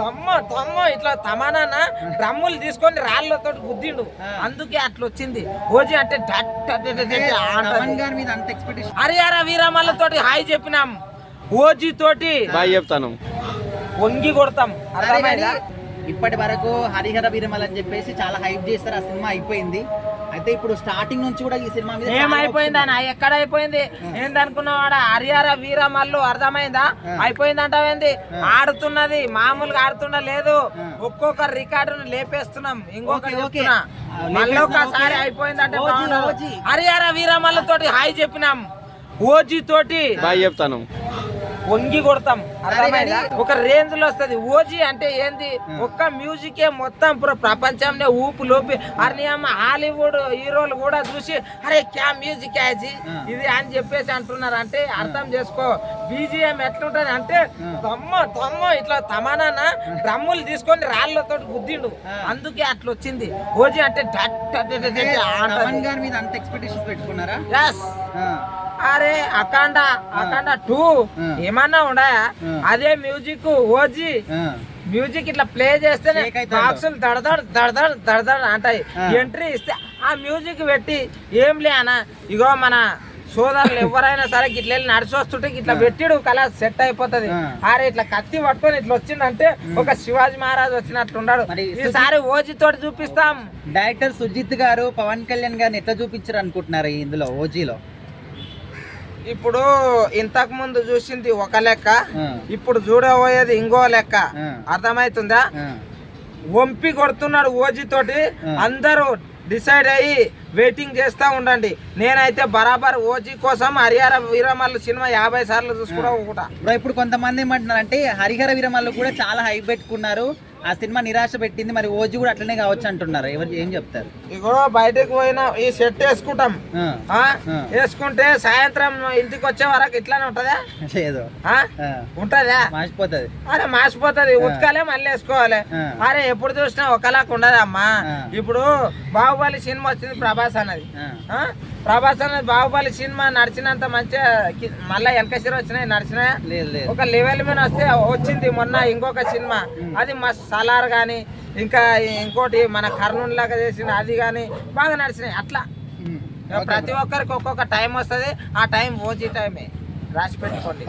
దమ్మ దమ్మ ఇట్లా తమానాన డ్రమ్ములు తీసుకొని రాళ్ళతో గుద్దిండు. అందుకే అట్లా వచ్చింది ఓజీ అంటే తమన్ హరిహర వీరమల్లతోటి హాయ్ చెప్పినాం. ఓజీ తోటి బాయ్ చెప్తాను. వంగి కొడతాం. అర్థమైందా? ఇప్పటి వరకు హరిహర వీరమల్ అని చెప్పేసి చాలా హైప్ చేస్తారు. ఆ సినిమా అయిపోయింది. అయితే ఇప్పుడు స్టార్టింగ్ నుంచి కూడా ఈ సినిమా మీద ఏమైపోయింది అన్న ఎక్కడ అయిపోయింది ఏందనుకున్నావాడ హరిహర వీరమల్లు అర్థమైందా ఆ. అయిపోయింది అంటావేంది. ఆడుతున్నది మామూలుగా ఆడుతున్నా లేదు. ఒక్కొక్క రికార్డును లేపేస్తున్నాం ఇంకొక. చెప్తున్నా మళ్ళీ లేపేస్తున్నా, ఒకసారి. అయిపోయింది అంటే. ఓజీ. హరిహర వీరమల్ల తోటి హాయ్ చెప్పినాం ఓజీ తోటి బాయ్ చెప్తాను వంగి కొడతాం. అర్థమైందా? ఒక రేంజ్లో వస్తది. ఓజీ అంటే ఏంది? ఒక్క మ్యూజికే మొత్తం ప్ర- ప్రపంచంలో ఊపు లోపి. అరే అమ్మ హాలీవుడ్ హీరోలు కూడా చూసి అరే క్యా మ్యూజిక్ యాజీ. ఇది అని చెప్పేసి అంటున్నారు అంటే అర్థం చేసుకో. బీజిఎం ఎట్లుంటది అంటే. దమ్మ దమ్మ ఇట్లా తమానాన డ్రమ్ములు తీసుకొని రాళ్ళతో గుద్దిండు. అందుకే అట్లా వచ్చింది ఓజీ అంటే తమన్ మీద అంత ఎక్స్పెక్టేషన్ పెట్టుకున్నారా అరే అఖండ అఖండ టూ. ఏమన్నా ఉన్నాయా ఆ. అదే మ్యూజిక్ ఓజీ మ్యూజిక్ ఇట్లా ప్లే చేస్తేనే. బాక్సులు దడదడ దడదడ దడదడ అంటాయి. ఎంట్రీ ఇస్తే ఆ మ్యూజిక్ పెట్టి ఏం లే అన్న ఇగో మన సోదరులు ఎవరైనా సరే ఇట్లా వెళ్ళి నడిచి వస్తుంటే ఇట్లా పెట్టిడు కళ సెట్ అయిపోతది. ఆ. అరే ఇట్లా కత్తి పట్టుకొని ఇట్లా వచ్చిందంటే ఒక శివాజీ మహారాజ్ వచ్చినట్లున్నాడు ఈసారి ఓజీ తోటి చూపిస్తాం. డైరెక్టర్ సుజిత్ గారు పవన్ కళ్యాణ్ గారిని ఎట్లా చూపించారు అనుకుంటున్నారు ఇందులో ఓజీలో? ఇప్పుడు ఇంతకు ముందు చూసింది ఒక లెక్క ఇప్పుడు చూడబోయేది ఇంకో లెక్క. ఆ, వంపి కొడుతున్నాడు ఓజీ తోటి. అందరూ డిసైడ్ అయ్యి వెయిటింగ్ చేస్తా ఉండండి. నేనైతే బరాబర్ ఓజీ కోసం హరిహర వీరమల్లు సినిమా యాభై సార్లు చూసుకుంటా ఒకట. ఇప్పుడు కొంతమంది ఏమంటున్నారు అంటే హరిహర వీరమల్లు కూడా చాలా హైప్ పెట్టుకున్నారు. ఆ సినిమా నిరాశ పెట్టింది మరి ఓజీ కూడా అట్లనే కావచ్చు అంటున్నారు. ఎవరు ఏం చెప్తారు? ఇగో బయటకు పోయినా ఈ సెట్ వేసుకుంటాం. వేసుకుంటే సాయంత్రం ఇంటికి వచ్చే వరకు ఇట్లానే ఉంటదా? లేదు. ఉంటదా? మాసిపోతుంది. అరే మాసిపోతుంది. ఉతకాలే మళ్ళీ వేసుకోవాలి. అరే ఎప్పుడు చూసినా ఒకలాగా ఉండదు అమ్మా ఆ. ఇప్పుడు బాహుబలి సినిమా వచ్చింది ప్రభాస్ అన్నది? ప్రభాస్ అన్నది బాహుబలి సినిమా నడిచినంత మంచిగా మళ్ళా వెనకసిరి వచ్చినాయి లేదు ఒక లెవెల్ మీద వస్తే వచ్చింది మొన్న ఇంకొక సినిమా. అది మా సలార్ కానీ ఇంకా ఇంకోటి మన కర్నూలు లాగా చేసిన అది కానీ బాగా నడిచినాయి. అట్లా. ప్రతి ఒక్కరికి ఒక్కొక్క టైం వస్తుంది. ఆ టైం ఓజీ టైమే. రాసి పెట్టుకోండి.